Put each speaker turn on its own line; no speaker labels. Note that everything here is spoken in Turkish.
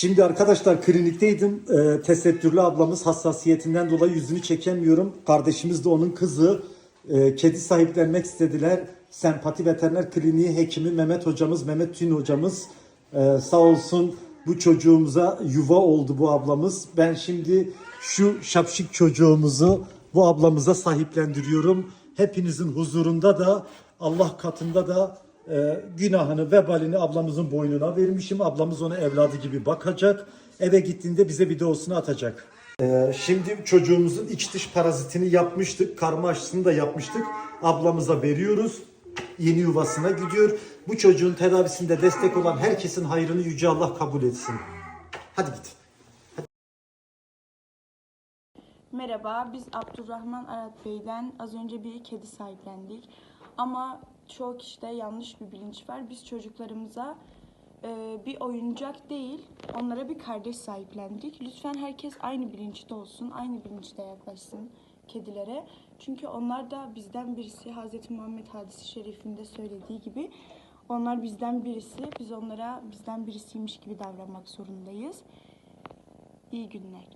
Şimdi arkadaşlar klinikteydim. Ee, tesettürlü ablamız hassasiyetinden dolayı yüzünü çekemiyorum. Kardeşimiz de onun kızı. Ee, kedi sahiplenmek istediler. Sempati Veteriner Kliniği hekimi Mehmet hocamız, Mehmet Tün hocamız ee, sağ olsun bu çocuğumuza yuva oldu bu ablamız. Ben şimdi şu şapşik çocuğumuzu bu ablamıza sahiplendiriyorum. Hepinizin huzurunda da Allah katında da e, günahını, vebalini ablamızın boynuna vermişim. Ablamız ona evladı gibi bakacak. Eve gittiğinde bize videosunu atacak. E, şimdi çocuğumuzun iç dış parazitini yapmıştık. Karma aşısını da yapmıştık. Ablamıza veriyoruz. Yeni yuvasına gidiyor. Bu çocuğun tedavisinde destek olan herkesin hayrını Yüce Allah kabul etsin. Hadi git.
Merhaba, biz Abdurrahman Arat Bey'den az önce bir kedi sahiplendik. Ama çoğu kişide yanlış bir bilinç var. Biz çocuklarımıza e, bir oyuncak değil, onlara bir kardeş sahiplendik. Lütfen herkes aynı bilinçte olsun, aynı bilinçte yaklaşsın kedilere. Çünkü onlar da bizden birisi, Hz. Muhammed hadisi şerifinde söylediği gibi onlar bizden birisi, biz onlara bizden birisiymiş gibi davranmak zorundayız. İyi günler.